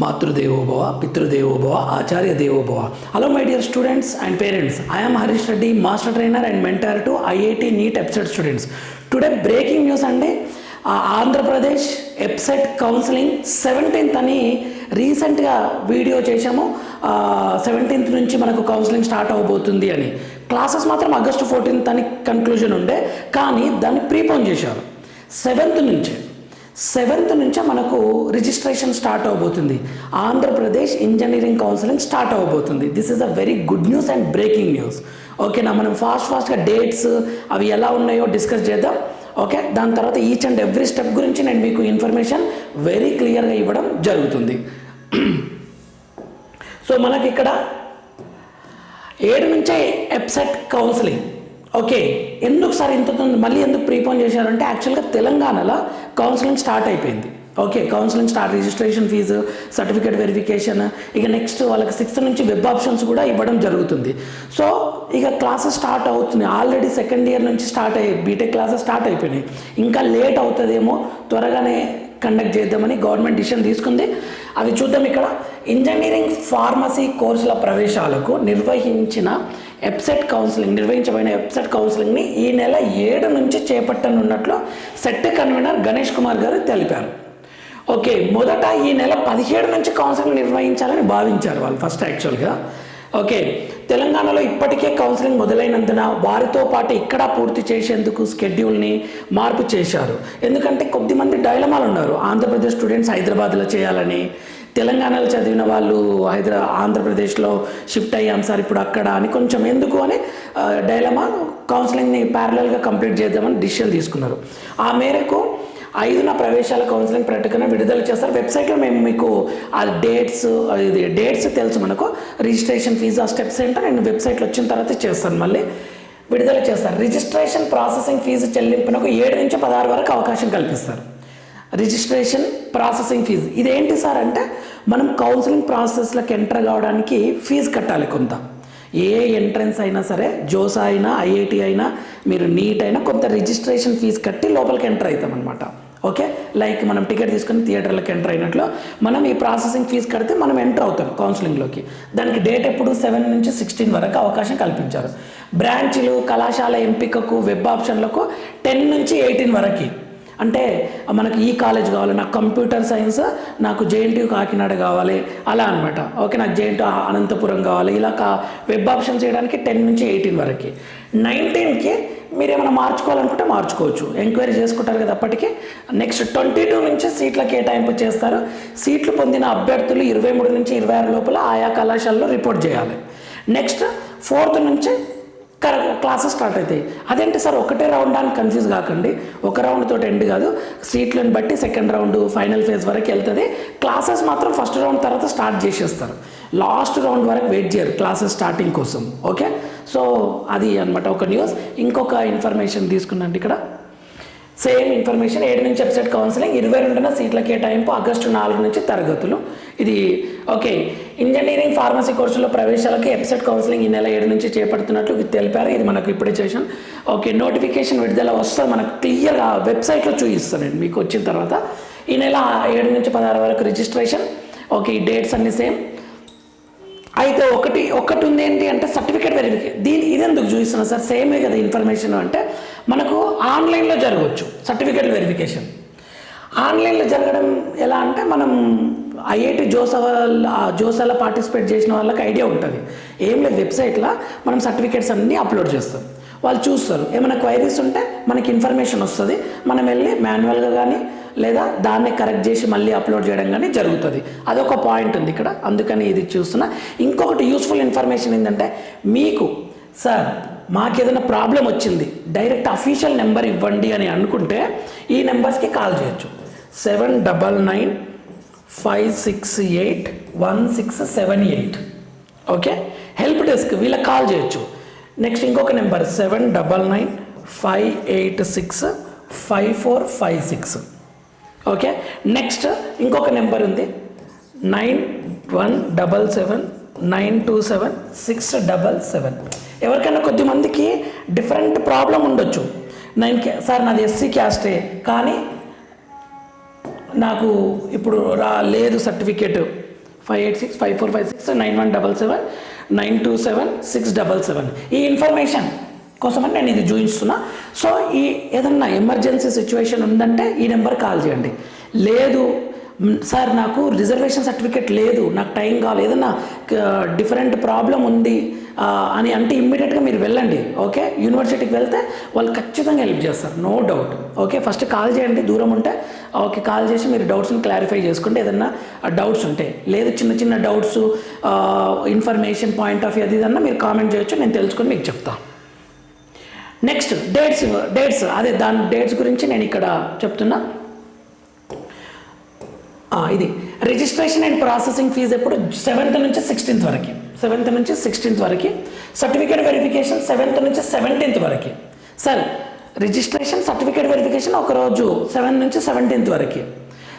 మాతృదేవోభవ పితృదేవోభవ ఆచార్య దేవోభవ hello my dear students and parents I'm Harish Reddy master trainer and mentor to IIT NEET EAPCET students today breaking news అండి Andhra Pradesh EAPCET counselling seventeenth అని రీసెంట్గా video చేశాము. Seventeenth నుంచి మనకు కౌన్సిలింగ్ స్టార్ట్ అవబోతుంది అని. క్లాసెస్ మాత్రం ఆగస్టు ఫోర్టీన్త్ అని కన్క్లూజన్ ఉండే. కానీ దాన్ని ప్రీపోన్ చేశారు. సెవెంత్ నుంచే. సెవెంత్ నుంచే మనకు రిజిస్ట్రేషన్ స్టార్ట్ అవబోతుంది. ఆంధ్రప్రదేశ్ ఇంజనీరింగ్ కౌన్సిలింగ్ స్టార్ట్ అవబోతుంది. This is a very good news and breaking news ఓకేనా మనం ఫాస్ట్ ఫాస్ట్గా డేట్స్ అవి ఎలా ఉన్నాయో డిస్కస్ చేద్దాం. ఓకే దాని తర్వాత ఈచ్ అండ్ ఎవ్రీ స్టెప్ గురించి నేను మీకు ఇన్ఫర్మేషన్ వెరీ క్లియర్గా ఇవ్వడం జరుగుతుంది. సో మనకి ఇక్కడ ఏడు నుంచే ఎప్సెట్ కౌన్సిలింగ్ ఓకే ఎందుకు సార్ ఇంత మళ్ళీ ఎందుకు ప్రీపోన్ చేశారంటే యాక్చువల్గా తెలంగాణలో కౌన్సిలింగ్ స్టార్ట్ అయిపోయింది. Okay counselling start registration fee certificate verification ఇక నెక్స్ట్ వాళ్ళకి సిక్స్త్ నుంచి వెబ్ ఆప్షన్స్ కూడా ఇవ్వడం జరుగుతుంది. సో ఇక క్లాసెస్ స్టార్ట్ అవుతుంది ఆల్రెడీ సెకండ్ ఇయర్ నుంచి స్టార్ట్ అయ్యి బీటెక్ క్లాసెస్ స్టార్ట్ అయిపోయినాయి. ఇంకా లేట్ అవుతుందేమో త్వరగానే కండక్ట్ చేద్దామని గవర్నమెంట్ డిసిషన్ తీసుకుంది. అవి చూద్దాం ఇక్కడ. ఇంజనీరింగ్ ఫార్మసీ కోర్సుల ప్రవేశాలకు నిర్వహించిన ఎప్సెట్ కౌన్సిలింగ్ నిర్వహించబడిన ఎప్సెట్ కౌన్సిలింగ్ని ఈ నెల ఏడు నుంచి చేపట్టనున్నట్లు సెట్ కన్వీనర్ గణేష్ కుమార్ గారు తెలిపారు. ఓకే మొదట ఈ నెల పదిహేడు నుంచి కౌన్సిలింగ్ నిర్వహించాలని భావించారు వాళ్ళు ఫస్ట్ యాక్చువల్గా. ఓకే తెలంగాణలో ఇప్పటికే కౌన్సిలింగ్ మొదలైనందున వారితో పాటు ఇక్కడ పూర్తి చేసేందుకు స్కెడ్యూల్ని మార్పు చేశారు. ఎందుకంటే కొద్దిమంది డైలమాలు ఉన్నారు ఆంధ్రప్రదేశ్ స్టూడెంట్స్ హైదరాబాద్లో చేయాలని. తెలంగాణలో చదివిన వాళ్ళు హైదరా ఆంధ్రప్రదేశ్లో షిఫ్ట్ అయ్యాం సార్ ఇప్పుడు అక్కడ అని కొంచెం ఎందుకు అని డైలమా కౌన్సిలింగ్ని ప్యారలల్గా కంప్లీట్ చేద్దామని డిసిషన్ తీసుకున్నారు. ఆ మేరకు ఐదున ప్రవేశాల కౌన్సిలింగ్ ప్రకటన విడుదల చేస్తారు. వెబ్సైట్లో మేము మీకు ఆ డేట్స్ ఇది డేట్స్ తెలుసు మనకు. రిజిస్ట్రేషన్ ఫీజు ఆ స్టెప్స్ ఏంటో నేను వెబ్సైట్లో వచ్చిన తర్వాత చేస్తాను మళ్ళీ. విడుదల చేస్తారు. రిజిస్ట్రేషన్ ప్రాసెసింగ్ ఫీజు చెల్లింపునకు ఏడు నుంచి పదహారు వరకు అవకాశం కల్పిస్తారు. Registration processing fee. ఇదేంటి సార్ అంటే మనం కౌన్సిలింగ్ ప్రాసెస్లోకి ఎంటర్ కావడానికి ఫీజు కట్టాలి కొంత. ఏ ఎంట్రన్స్ అయినా సరే జోసా అయినా ఐఐటి అయినా మీరు నీట్ అయినా కొంత రిజిస్ట్రేషన్ ఫీజు కట్టి లోపలికి ఎంటర్ అవుతాం అనమాట ఓకే? లైక్ మనం టికెట్ తీసుకుని థియేటర్లకు ఎంటర్ అయినట్లు మనం ఈ ప్రాసెసింగ్ ఫీజు కడితే మనం ఎంటర్ అవుతాం కౌన్సిలింగ్లోకి. దానికి డేట్ ఎప్పుడు? సెవెన్ నుంచి సిక్స్టీన్ వరకు అవకాశం కల్పించారు. బ్రాంచ్లు కళాశాల ఎంపికకు వెబ్ ఆప్షన్లకు టెన్ నుంచి ఎయిటీన్ వరకు. అంటే మనకి ఈ కాలేజ్ కావాలి నాకు కంప్యూటర్ సైన్స్ నాకు జేఎన్టీ కాకినాడ కావాలి అలా అనమాట ఓకే నాకు జేఎన్టీ అనంతపురం కావాలి ఇలా కా వెబ్ ఆప్షన్ చేయడానికి టెన్ నుంచి ఎయిటీన్ వరకు. నైన్టీన్కి మీరు ఏమైనా మార్చుకోవాలనుకుంటే మార్చుకోవచ్చు. ఎంక్వైరీ చేసుకుంటారు కదా అప్పటికి. నెక్స్ట్ ట్వంటీ టూ నుంచి సీట్ల కేటాయింపు చేస్తారు. సీట్లు పొందిన అభ్యర్థులు ఇరవై మూడు నుంచి ఇరవై ఆరు లోపల ఆయా కళాశాలలో రిపోర్ట్ చేయాలి. నెక్స్ట్ ఫోర్త్ నుంచి క్లాసెస్ స్టార్ట్ అవుతాయి అదేంటి సార్ ఒకటే రౌండ్ అని కన్ఫ్యూజ్ కాకండి. ఒక రౌండ్ తోటి ఎండ్ కాదు. సీట్లను బట్టి సెకండ్ రౌండ్ ఫైనల్ ఫేజ్ వరకు వెళ్తుంది. క్లాసెస్ మాత్రం ఫస్ట్ రౌండ్ తర్వాత స్టార్ట్ చేసేస్తారు. లాస్ట్ రౌండ్ వరకు వెయిట్ చేయరు క్లాసెస్ స్టార్టింగ్ కోసం. ఓకే? సో అది అనమాట ఒక న్యూస్ ఇంకొక ఇన్ఫర్మేషన్ తీసుకున్నాండి ఇక్కడ. సేమ్ ఇన్ఫర్మేషన్ ఏడు నుంచి వెబ్సైట్ కౌన్సిలింగ్ ఇరవై రెండున సీట్ల కేటాయింపు ఆగస్టు నాలుగు నుంచి తరగతులు. ఇది ఓకే ఇంజనీరింగ్ ఫార్మసీ కోర్సులో ప్రవేశాలకి వెబ్సైట్ కౌన్సిలింగ్ ఈ నెల ఏడు నుంచి చేపడుతున్నట్లు తెలిపారు. ఇది మనకు ఇప్పుడే చేసాం ఓకే నోటిఫికేషన్ విడుదల వస్తుంది మనకు క్లియర్గా వెబ్సైట్లో చూపిస్తాను నేను మీకు వచ్చిన తర్వాత. ఈ నెల ఏడు నుంచి పదహారు వరకు రిజిస్ట్రేషన్ ఓకే ఈ డేట్స్ అన్ని సేమ్ అయితే ఒకటి ఒకటి ఉంది ఏంటి అంటే సర్టిఫికేట్ వెరిఫికేషన్ దీని ఇది ఎందుకు చూపిస్తున్నా సార్? సేమే కదా ఇన్ఫర్మేషన్ అంటే మనకు ఆన్లైన్లో జరగవచ్చు సర్టిఫికేట్ వెరిఫికేషన్ ఆన్లైన్లో జరగడం ఎలా అంటే మనం ఐఐటి జోసవల్ జోసాలో పార్టిసిపేట్ చేసిన వాళ్ళకి ఐడియా ఉంటుంది. ఏం లేదు వెబ్సైట్లో మనం సర్టిఫికేట్స్ అన్నీ అప్లోడ్ చేస్తాం. వాళ్ళు చూస్తారు. ఏమైనా క్వైరీస్ ఉంటే మనకి ఇన్ఫర్మేషన్ వస్తుంది. మనం వెళ్ళి మాన్యువల్గా కానీ లేదా దాన్ని కరెక్ట్ చేసి మళ్ళీ అప్లోడ్ చేయడం కానీ జరుగుతుంది. అదొక పాయింట్ ఉంది ఇక్కడ. అందుకని ఇది చూస్తున్నా. ఇంకొకటి యూస్ఫుల్ ఇన్ఫర్మేషన్ ఏంటంటే మీకు సార్ మాకు ఏదైనా ప్రాబ్లం వచ్చింది డైరెక్ట్ అఫీషియల్ నెంబర్ ఇవ్వండి అని అనుకుంటే ఈ నెంబర్స్కి కాల్ చేయొచ్చు. Seven double nine five six eight one six seven eight okay help desk వీళ్ళకి కాల్ చేయొచ్చు. నెక్స్ట్ ఇంకొక number seven double nine five eight six five four five six okay? Next ఇంకొక నెంబర్ ఉంది. Nine one double seven nine two seven six double seven. ఎవరికైనా కొద్ది మందికి different problem ఉండొచ్చు. Nine sir నాది ఎస్సీ క్యాస్టే కానీ నాకు ఇప్పుడు రా లేదు certificate. Five eight six five four five six nine one double seven nine two seven six double seven. ఈ ఇన్ఫర్మేషన్ కోసమని నేను ఇది చూపిస్తున్నా సో ఈ ఏదన్నా ఎమర్జెన్సీ సిచ్యువేషన్ ఉందంటే ఈ నెంబర్ కాల్ చేయండి. లేదు సార్ నాకు రిజర్వేషన్ సర్టిఫికేట్ లేదు నాకు టైం కావాలి ఏదన్నా డిఫరెంట్ ప్రాబ్లం ఉంది అని అంటే ఇమ్మీడియట్గా మీరు వెళ్ళండి ఓకే? యూనివర్సిటీకి వెళ్తే వాళ్ళు ఖచ్చితంగా హెల్ప్ చేస్తారు no doubt okay? First call చేయండి దూరం ఉంటే ఓకే కాల్ చేసి మీరు డౌట్స్ని క్లారిఫై చేసుకుంటే ఏదన్నా డౌట్స్ ఉంటాయి లేదు చిన్న చిన్న doubts information point of view అది ఇదన్నా మీరు కామెంట్ చేయొచ్చు నేను తెలుసుకొని మీకు చెప్తాను నెక్స్ట్ డేట్స్ డేట్స్ అదే దాని డేట్స్ గురించి నేను ఇక్కడ చెప్తున్నా. ఇది. రిజిస్ట్రేషన్ అండ్ ప్రాసెసింగ్ ఫీజు ఎప్పుడు? సెవెంత్ నుంచి సిక్స్టీన్త్ వరకు. సెవెంత్ నుంచి సిక్స్టీన్త్ వరకు. సర్టిఫికేట్ వెరిఫికేషన్ సెవెంత్ నుంచి సెవెంటీన్త్ వరకు. సరే రిజిస్ట్రేషన్ సర్టిఫికేట్ వెరిఫికేషన్ ఒక రోజు సెవెన్ నుంచి సెవెంటీన్త్ వరకు.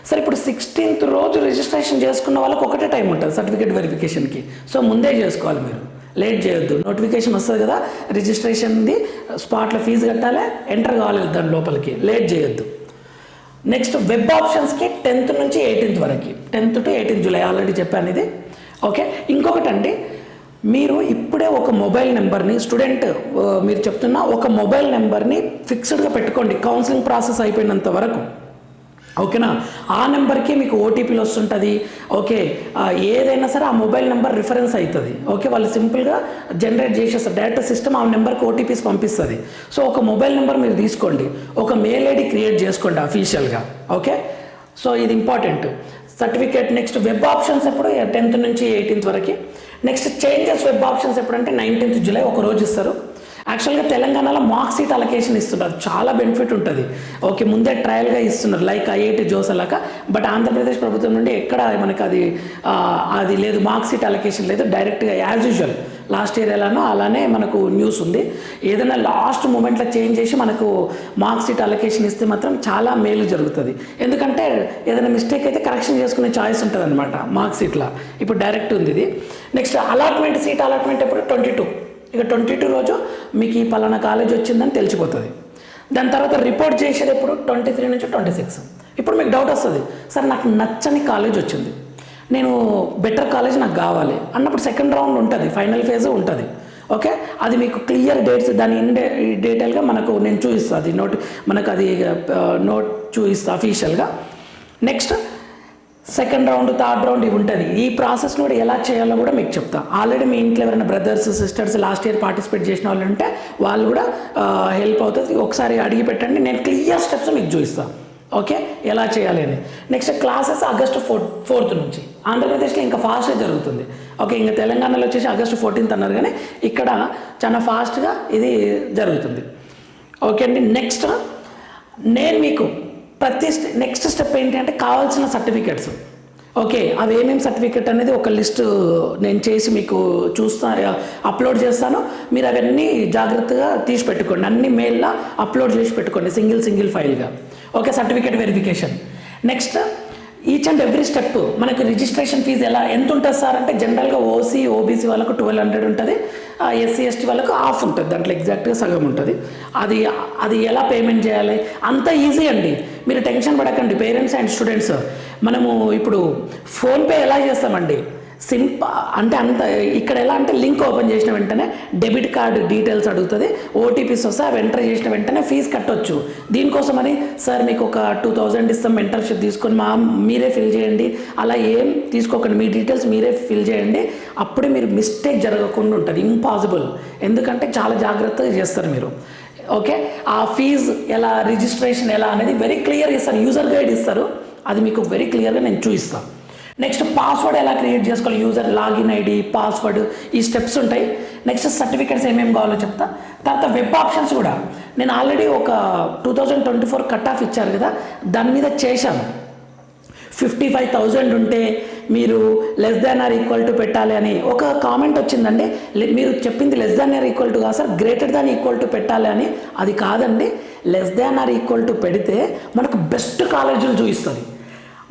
సార్ ఇప్పుడు సిక్స్టీన్త్ రోజు రిజిస్ట్రేషన్ చేసుకున్న వాళ్ళకి ఒకటే టైం ఉంటుంది సర్టిఫికేట్ వెరిఫికేషన్కి సో ముందే చేసుకోవాలి మీరు. లేట్ చేయొద్దు. నోటిఫికేషన్ వస్తుంది కదా రిజిస్ట్రేషన్ది స్పాట్లో ఫీజు కట్టాలి ఎంటర్ కావాలి దాని లోపలికి. లేట్ చేయొద్దు. నెక్స్ట్ వెబ్ ఆప్షన్స్కి టెన్త్ నుంచి ఎయిటీన్త్ వరకు. Tenth to eighteenth July already చెప్పాను ఇది. ఓకే ఇంకొకటి అండి మీరు ఇప్పుడే ఒక మొబైల్ నెంబర్ని స్టూడెంట్ మీరు చెప్తున్న ఒక మొబైల్ నెంబర్ని ఫిక్స్డ్గా పెట్టుకోండి. కౌన్సిలింగ్ ప్రాసెస్ అయిపోయినంత వరకు. ఓకేనా? ఆ నెంబర్కి మీకు ఓటీపీలు వస్తుంటుంది. ఓకే ఏదైనా సరే ఆ మొబైల్ నెంబర్ రిఫరెన్స్ అవుతుంది ఓకే వాళ్ళు సింపుల్గా జనరేట్ చేసేస్తారు డైరెక్ట్ సిస్టమ్ ఆ నెంబర్కి ఓటీపీస్ పంపిస్తుంది. సో ఒక మొబైల్ నెంబర్ మీరు తీసుకోండి. ఒక మెయిల్ ఐడి క్రియేట్ చేసుకోండి అఫీషియల్గా. ఓకే? సో ఇది important. Certificate next web options ఎప్పుడు? టెన్త్ నుంచి ఎయిటీన్త్ వరకు. నెక్స్ట్ చేంజెస్ వెబ్ ఆప్షన్స్ ఎప్పుడంటే నైన్టీన్త్ జూలై ఒక రోజు ఇస్తారు. యాక్చువల్గా తెలంగాణలో మార్క్ సీట్ అలొకేషన్ ఇస్తున్నారు. చాలా బెనిఫిట్ ఉంటుంది. ఓకే ముందే ట్రయల్గా ఇస్తున్నారు. లైక్ ఐఐటి జోస్ అలాగా బట్ ఆంధ్రప్రదేశ్ ప్రభుత్వం నుండి ఎక్కడ మనకి అది అది లేదు. మార్క్ సీట్ అలొకేషన్ లేదు. డైరెక్ట్గా యాజ్ యూజువల్ లాస్ట్ ఇయర్ ఎలానో అలానే మనకు న్యూస్ ఉంది. ఏదైనా లాస్ట్ మూమెంట్లో చేంజ్ చేసి మనకు మార్క్ సీట్ అలొకేషన్ ఇస్తే మాత్రం చాలా మేలు జరుగుతుంది. ఎందుకంటే ఏదైనా మిస్టేక్ అయితే కరెక్షన్ చేసుకునే చాయిస్ ఉంటుంది అనమాట మార్క్ సీట్లో ఇప్పుడు డైరెక్ట్ ఉంది ఇది. నెక్స్ట్ అలాట్మెంట్ సీట్ అలాట్మెంట్ ఎప్పుడు? ట్వంటీ టూ ఇక ట్వంటీ టూ రోజు మీకు ఈ పలానా కాలేజ్ వచ్చిందని తెలిసిపోతుంది. దాని తర్వాత రిపోర్ట్ చేసేది ఎప్పుడు? ట్వంటీ త్రీ నుంచి ట్వంటీ సిక్స్. ఇప్పుడు మీకు డౌట్ వస్తుంది సార్ నాకు నచ్చని కాలేజ్ వచ్చింది. నేను బెటర్ కాలేజ్ నాకు కావాలి. అన్నప్పుడు సెకండ్ రౌండ్ ఉంటుంది ఫైనల్ ఫేజ్ ఉంటుంది. ఓకే? అది మీకు క్లియర్ డేట్స్ దాని ఇన్ డీటెయిల్గా మనకు నేను చూపిస్తాను అది నోట్ మనకు అది నోట్ చూపిస్తాను అఫీషియల్గా next second round third round ఇవి ఉంటుంది. ఈ ప్రాసెస్ కూడా ఎలా చేయాలో కూడా మీకు చెప్తా. ఆల్రెడీ మీ ఇంట్లో ఎవరైనా brothers sisters last year participate చేసిన వాళ్ళు ఉంటే వాళ్ళు కూడా హెల్ప్ అవుతుంది. ఒకసారి అడిగి పెట్టండి. నేను క్లియర్ స్టెప్స్ మీకు చూపిస్తాను ఓకే ఎలా చేయాలి అని. Next classes August four fourth నుంచి. ఆంధ్రప్రదేశ్లో ఇంకా ఫాస్ట్గా జరుగుతుంది. ఓకే ఇంకా తెలంగాణలో వచ్చేసి ఆగస్టు ఫోర్టీన్త్ అన్నారు కానీ ఇక్కడ చాలా ఫాస్ట్గా ఇది జరుగుతుంది. ఓకే అండి? నెక్స్ట్ నేను మీకు ప్రతి నెక్స్ట్ స్టెప్ ఏంటి అంటే కావాల్సిన సర్టిఫికెట్స్ ఓకే అవి ఏమేమి సర్టిఫికెట్ అనేది ఒక లిస్ట్ నేను చేసి మీకు చూస్తా అప్లోడ్ చేస్తాను. మీరు అవన్నీ జాగ్రత్తగా తీసి పెట్టుకోండి. అన్ని మెయిల్లో అప్లోడ్ చేసి పెట్టుకోండి single single ఫైల్గా okay certificate verification next each and every step మనకి రిజిస్ట్రేషన్ ఫీజు ఎలా ఎంత ఉంటుంది సార్? అంటే జనరల్గా ఓసీ ఓబీసీ వాళ్ళకు ట్వెల్వ్ హండ్రెడ్ ఉంటుంది. ఎస్సీ ఎస్టీ వాళ్ళకు హాఫ్ ఉంటుంది. దాంట్లో ఎగ్జాక్ట్గా సగం ఉంటుంది. అది అది ఎలా పేమెంట్ చేయాలి? అంత ఈజీ అండి. మీరు టెన్షన్ పడకండి పేరెంట్స్ అండ్ స్టూడెంట్స్. మనము ఇప్పుడు ఫోన్పే ఎలా చేస్తామండి? సింప్ అంటే అంత ఇక్కడ ఎలా అంటే లింక్ ఓపెన్ చేసిన వెంటనే డెబిట్ కార్డ్ డీటెయిల్స్ అడుగుతుంది ఓటీపీస్ వస్తే అవి ఎంటర్ చేసిన వెంటనే ఫీజు కట్టొచ్చు. దీనికోసమని సార్ మీకు ఒక టూ థౌజండ్ ఇస్తాం మెంటర్షిప్ తీసుకొని మా మీరే ఫిల్ చేయండి. అలా ఏం తీసుకోకండి మీ డీటెయిల్స్ మీరే ఫిల్ చేయండి. అప్పుడే మీరు మిస్టేక్ జరగకుండా ఉంటుంది ఇంపాసిబుల్. ఎందుకంటే చాలా జాగ్రత్తగా చేస్తారు మీరు. ఓకే? ఆ ఫీజు ఎలా రిజిస్ట్రేషన్ ఎలా అనేది వెరీ క్లియర్ ఇస్తారు. యూజర్ గైడ్ ఇస్తారు. అది మీకు వెరీ క్లియర్గా నేను చూపిస్తాను. నెక్స్ట్ పాస్వర్డ్ ఎలా క్రియేట్ చేసుకోవాలి? యూజర్ లాగిన్ ఐడి పాస్వర్డ్ ఈ స్టెప్స్ ఉంటాయి. నెక్స్ట్ సర్టిఫికేట్స్ ఏమేమి కావాలో చెప్తా. తర్వాత వెబ్ ఆప్షన్స్ కూడా. నేను ఆల్రెడీ ఒక two thousand twenty four cut off ఇచ్చారు కదా. దాని మీద చేశాను. ఫిఫ్టీ ఫైవ్ థౌజండ్ ఉంటే మీరు less than or equal to పెట్టాలి అని ఒక కామెంట్ వచ్చిందండి. మీరు చెప్పింది less than or equal to కాదు sir greater than equal to పెట్టాలి అని. అది కాదండి. Less than or equal to పెడితే మనకు బెస్ట్ కాలేజీలు చూపిస్తుంది.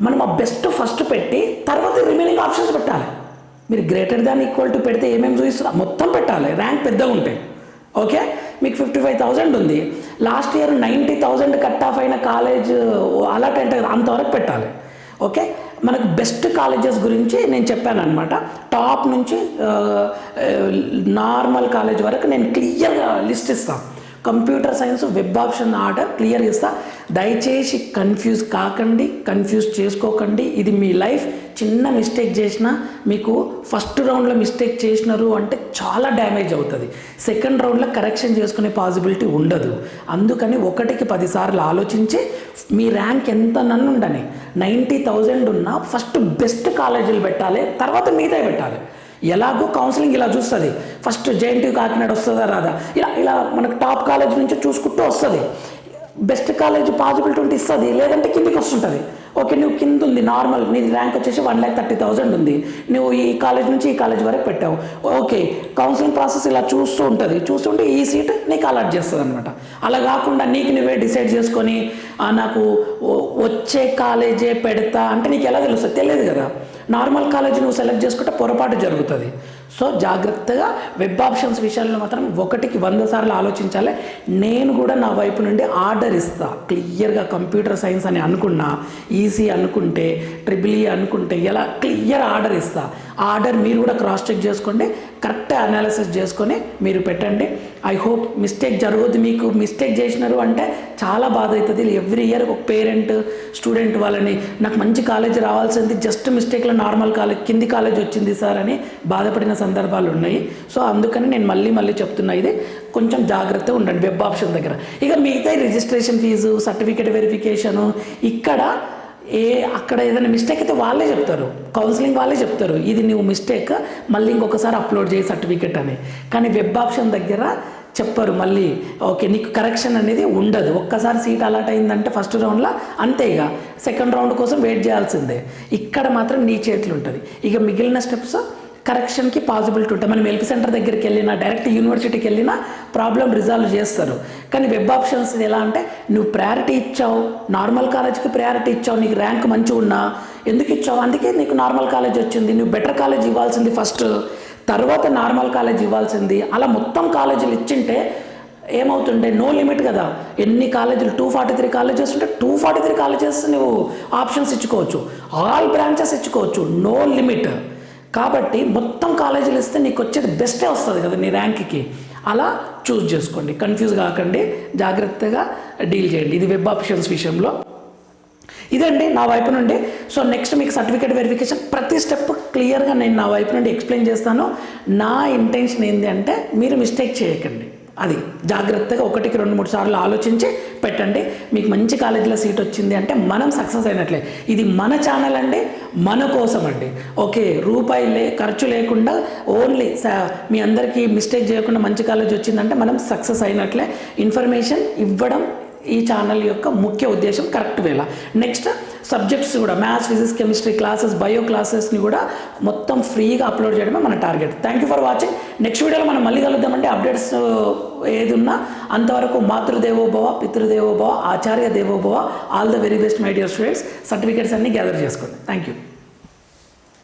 మనం ఆ బెస్ట్ ఫస్ట్ పెట్టి తర్వాత రిమైనింగ్ ఆప్షన్స్ పెట్టాలి. మీరు గ్రేటర్ దాన్ ఈక్వల్ టు పెడితే ఏమేమి చూపిస్తున్నా మొత్తం పెట్టాలి. ర్యాంక్ పెద్దగా ఉంటాయి ఓకే? మీకు ఫిఫ్టీ ఫైవ్ థౌజండ్ ఉంది. Last year ninety thousand cut off అయిన కాలేజ్ అలాట్ అంటే అంతవరకు పెట్టాలి. ఓకే? మనకు బెస్ట్ కాలేజెస్ గురించి నేను చెప్పాను అనమాట టాప్ నుంచి నార్మల్ కాలేజ్ వరకు నేను క్లియర్గా లిస్ట్ ఇస్తాను. Computer science web option order clear ఇస్తా దయచేసి కన్ఫ్యూజ్ కాకండి కన్ఫ్యూజ్ చేసుకోకండి. ఇది మీ లైఫ్. చిన్న మిస్టేక్ చేసినా మీకు ఫస్ట్ రౌండ్లో మిస్టేక్ చేసినారు అంటే చాలా డ్యామేజ్ అవుతుంది. సెకండ్ రౌండ్లో కరెక్షన్ చేసుకునే పాసిబిలిటీ ఉండదు. అందుకని ఒకటికి పదిసార్లు ఆలోచించి మీ ర్యాంక్ ఎంత నన్ను ఉండని. నైంటీ థౌజండ్ ఉన్నా ఫస్ట్ బెస్ట్ కాలేజీలు పెట్టాలి తర్వాత మీదే పెట్టాలి. ఎలాగో కౌన్సిలింగ్ ఇలా చూస్తుంది. ఫస్ట్ జేఎన్టీ కాకినాడ వస్తుందా రాదా? ఇలా ఇలా మనకు టాప్ కాలేజ్ నుంచి చూసుకుంటూ వస్తుంది. బెస్ట్ కాలేజ్ పాసిబిలిటీ ఉంటే ఇస్తుంది. లేదంటే కిందికి వస్తుంటుంది. ఓకే నువ్వు కింద ఉంది నార్మల్ నీ ర్యాంక్ వచ్చేసి వన్ ల్యాక్ థర్టీ థౌసండ్ ఉంది. నువ్వు ఈ కాలేజ్ నుంచి ఈ కాలేజ్ వరకు పెట్టావు. ఓకే కౌన్సిలింగ్ ప్రాసెస్ ఇలా చూస్తూ ఉంటుంది. చూస్తుంటే ఈ సీట్ నీకు అలాట్ చేస్తుంది అనమాట అలా కాకుండా నీకు నువ్వే డిసైడ్ చేసుకొని నాకు వచ్చే కాలేజే పెడతా అంటే నీకు ఎలా తెలుస్తుంది తెలియదు కదా. నార్మల్ కాలేజ్ నువ్వు సెలెక్ట్ చేసుకుంటే పొరపాటు జరుగుతుంది. సో జాగ్రత్తగా వెబ్ ఆప్షన్స్ విషయాల్లో మాత్రం ఒకటికి వంద సార్లు ఆలోచించాలి. నేను కూడా నా వైపు నుండి ఆర్డర్ ఇస్తా. క్లియర్గా కంప్యూటర్ సైన్స్ అని అనుకున్నా ఈసీ అనుకుంటే ట్రిబుల్ ఈ అనుకుంటే ఎలా క్లియర్ ఆర్డర్ ఇస్తా. ఆర్డర్ మీరు కూడా క్రాస్ చెక్ చేసుకోండి. కరెక్ట్ అనాలిసిస్ చేసుకొని మీరు పెట్టండి. ఐ హోప్ మిస్టేక్ జరగదు. మీకు మిస్టేక్ చేసినారు అంటే చాలా బాధ అవుతుంది. ఎవ్రీ ఇయర్ ఒక పేరెంట్ స్టూడెంట్ వాళ్ళని నాకు మంచి కాలేజ్ రావాల్సింది జస్ట్ మిస్టేక్లో నార్మల్ కాలేజ్ కింది కాలేజ్ వచ్చింది సార్ అని బాధపడిన సందర్భాలు ఉన్నాయి. సో అందుకని నేను మళ్ళీ మళ్ళీ చెప్తున్నా ఇది. కొంచెం జాగ్రత్తగా ఉండండి. వెబ్ ఆప్షన్ దగ్గర. ఇక మిగతా రిజిస్ట్రేషన్ ఫీజు సర్టిఫికేట్ వెరిఫికేషను ఇక్కడ ఏ అక్కడ ఏదైనా మిస్టేక్ అయితే వాళ్ళే చెప్తారు. కౌన్సిలింగ్ వాళ్ళే చెప్తారు. ఇది నువ్వు మిస్టేక్ మళ్ళీ ఇంకొకసారి అప్లోడ్ చేయి సర్టిఫికేట్ అని. కానీ వెబ్ ఆప్షన్ దగ్గర చెప్పరు మళ్ళీ ఓకే నీకు కరెక్షన్ అనేది ఉండదు. ఒక్కసారి సీట్ అలాట్ అయిందంటే ఫస్ట్ రౌండ్లో అంతే ఇక. సెకండ్ రౌండ్ కోసం వెయిట్ చేయాల్సిందే. ఇక్కడ మాత్రం నీ చేతులు ఉంటుంది. ఇక మిగిలిన స్టెప్స్ కరెక్షన్కి పాసిబిలిటీ ఉంటుంది మనం హెల్ప్ సెంటర్ దగ్గరికి వెళ్ళినా డైరెక్ట్ యూనివర్సిటీకి వెళ్ళినా ప్రాబ్లం రిజాల్వ్ చేస్తారు. కానీ వెబ్ ఆప్షన్స్ ఎలా అంటే నువ్వు ప్రయారిటీ ఇచ్చావు నార్మల్ కాలేజ్కి ప్రయారిటీ ఇచ్చావు నీకు ర్యాంక్ మంచిగా ఉన్నా ఎందుకు ఇచ్చావు? అందుకే నీకు నార్మల్ కాలేజ్ వచ్చింది నువ్వు బెటర్ కాలేజ్ ఇవ్వాల్సింది ఫస్ట్ తర్వాత నార్మల్ కాలేజ్ ఇవ్వాల్సింది. అలా మొత్తం కాలేజీలు ఇచ్చింటే ఏమవుతుండే నో లిమిట్ కదా. ఎన్ని కాలేజీలు టూ ఫార్టీ త్రీ కాలేజెస్ ఉంటే టూ ఫార్టీ త్రీ కాలేజెస్ నువ్వు ఆప్షన్స్ ఇచ్చుకోవచ్చు. ఆల్ బ్రాంచెస్ ఇచ్చుకోవచ్చు నో లిమిట్. కాబట్టి మొత్తం కాలేజీలు ఇస్తే నీకు వచ్చేది బెస్టే వస్తుంది కదా నీ ర్యాంక్కి అలా చూస్ చేసుకోండి. కన్ఫ్యూజ్ కాకండి. జాగ్రత్తగా డీల్ చేయండి. ఇది వెబ్ ఆప్షన్స్ విషయంలో. ఇదండి నా వైపు నుండి. సో నెక్స్ట్ మీకు సర్టిఫికేట్ వెరిఫికేషన్ ప్రతి స్టెప్ క్లియర్గా నేను నా వైపు నుండి ఎక్స్ప్లెయిన్ చేస్తాను. నా ఇంటెన్షన్ ఏంటి అంటే మీరు మిస్టేక్ చేయకండి. అది జాగ్రత్తగా ఒకటికి రెండు మూడు సార్లు ఆలోచించి పెట్టండి. మీకు మంచి కాలేజీలో సీట్ వచ్చింది అంటే మనం సక్సెస్ అయినట్లే. ఇది మన ఛానల్ అండి మన కోసం అండి. ఓకే రూపాయి లే ఖర్చు లేకుండా ఓన్లీ మీ అందరికీ మిస్టేక్ చేయకుండా మంచి కాలేజ్ వచ్చిందంటే మనం సక్సెస్ అయినట్లే. ఇన్ఫర్మేషన్ ఇవ్వడం ఈ ఛానల్ యొక్క ముఖ్య ఉద్దేశం కరెక్ట్ వేళ. నెక్స్ట్ సబ్జెక్ట్స్ కూడా maths physics chemistry classes bio క్లాసెస్ని కూడా మొత్తం ఫ్రీగా అప్లోడ్ చేయడమే మన target. Thank you for watching next వీడియోలో మనం మళ్ళీ కలుద్దామంటే అప్డేట్స్ uh, ఏది ఉన్నా అంతవరకు మాతృదేవోభవ పితృదేవోభవ ఆచార్య దేవోభవ all the very best my dear students certificates అన్ని గ్యాదర్ చేసుకోండి. Thank you